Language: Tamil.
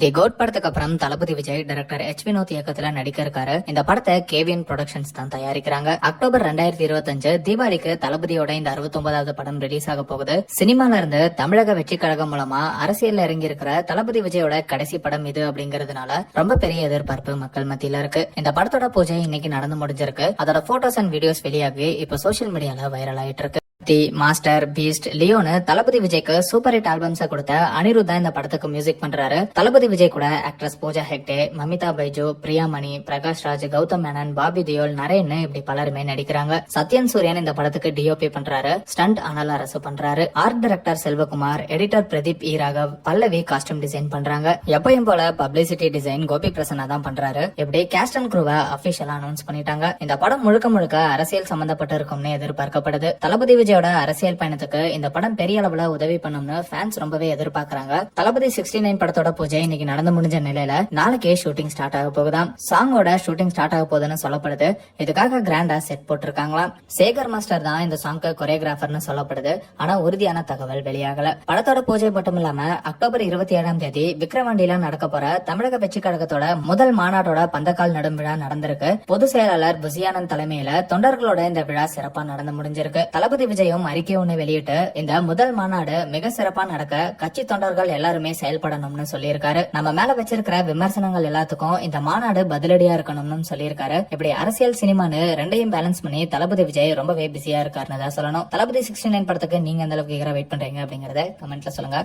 தி கோட் படத்துக்கு அப்புறம் தளபதி விஜய் டைரக்டர் எச் வினோத் இயக்கத்துல நடிக்க இருக்காரு இந்த படத்தை கேவிஎன் ப்ரொடக்ஷன்ஸ் தான் தயாரிக்கிறாங்க. அக்டோபர் ரெண்டாயிரத்தி இருபத்தஞ்சு தீபாவளிக்கு தளபதியோட இந்த 69வது படம் ரிலீஸ் ஆக போகுது. சினிமால இருந்து தமிழக வெற்றி கழகம் மூலமா அரசியல்ல இறங்கி இருக்கிற தளபதி விஜயோட கடைசி படம் இது அப்படிங்கறதுனால ரொம்ப பெரிய எதிர்பார்ப்பு மக்கள் மத்தியில இருக்கு. இந்த படத்தோட பூஜை இன்னைக்கு நடந்து முடிஞ்சிருக்கு. அதோட போட்டோஸ் அண்ட் வீடியோஸ் வெளியாகி இப்ப சோசியல் மீடியால வைரல் ஆயிட்டு இருக்கு. தி மாஸ்டர் பீஸ்ட் லியோனு தளபதி விஜய்க்கு சூப்பர் ஹிட் ஆல்பம்ஸ் கொடுத்த அனிருத் தான் இந்த படத்துக்கு மியூசிக் பண்றாரு. தளபதி விஜய் கூட ஆக்ட்ரஸ் பூஜா ஹெக்டே மமிதா பைஜு பிரியாமணி பிரகாஷ் ராஜ் கௌதம் மேனன் பாபி தியோல் நரேன் இப்படி பலருமே நடிக்கிறாங்க. சத்யன் சூரியன் இந்த படத்துக்கு டிஓபி பண்றாரு. ஸ்டண்ட் அனல் அரசு பண்றாரு. Art director Selvakumar editor Pradeep E Raghav Pallavi costume design பண்றாங்க. எப்பயும் போல பப்ளிசிட்டி டிசைன் கோபி பிரசன்னா தான் பண்றாரு. இப்படி கேஸ்ட் அண்ட் குரூவை அபிஷியலா அனௌன்ஸ் பண்ணிட்டாங்க. இந்த படம் முழுக்க முழுக்க அரசியல் சம்பந்தப்பட்டிருக்கும்னு எதிர்பார்க்கப்படுது. தளபதி விஜய் விஜயோட அரசியல் பயணத்துக்கு இந்த படம் பெரிய அளவுல உதவி பண்ணும்னு ஃபேன்ஸ் ரொம்பவே எதிர்பார்க்கறாங்க. தளபதி சிக்ஸ்டி நைன் படத்தோட பூஜை இன்னைக்கு நடந்து முடிஞ்ச நிலையில நாளைக்கே ஷூட்டிங் ஸ்டார்ட் ஆக போகுதாம். சாங்கோட ஷூட்டிங் ஸ்டார்ட் ஆக போகுதுன்னு சொல்லப்படுது. இதுக்காக கிராண்டா செட் போட்டிருக்காங்களாம். சேகர் மாஸ்டர் தான் இந்த சாங்க்கு கொரியோகிராஃபர்னு சொல்லப்படுது. ஆனா உறுதியான தகவல் வெளியாகல. படத்தோட பூஜை மட்டும் இல்லாம அக்டோபர் இருபத்தி ஏழாம் தேதி விக்ரவாண்டியில நடக்க போற தமிழக வெற்றி கழகத்தோட முதல் மாநாட்டோட பந்தக்கால் நடும் விழா நடந்திருக்கு. பொதுச் செயலாளர் புசியானந்த் தலைமையில தொண்டர்களோட இந்த விழா சிறப்பா நடந்து முடிஞ்சிருக்கு. தளபதி விஜய் விஜயும் அறிக்கை ஒண்ணு வெளியிட்டு இந்த முதல் மாநாடு மிக சிறப்பா நடக்க கட்சி தொண்டர்கள் எல்லாருமே செயல்படணும்னு சொல்லியிருக்காரு. நம்ம மேல வச்சிருக்கிற விமர்சனங்கள் எல்லாத்துக்கும் இந்த மாநாடு பதிலடியா இருக்கணும்னு சொல்லியிருக்காரு. இப்படி அரசியல் சினிமான்னு ரெண்டையும் பேலன்ஸ் பண்ணி தளபதி விஜய் ரொம்பவே பிஸியா இருக்காருன்னு தான் சொல்லணும். தளபதி சிக்ஸ்டி நைன் படத்துக்கு நீங்க எந்த அளவுக்கு வெயிட் பண்றீங்க அப்படிங்கறத கமெண்ட்ல சொல்லுங்க.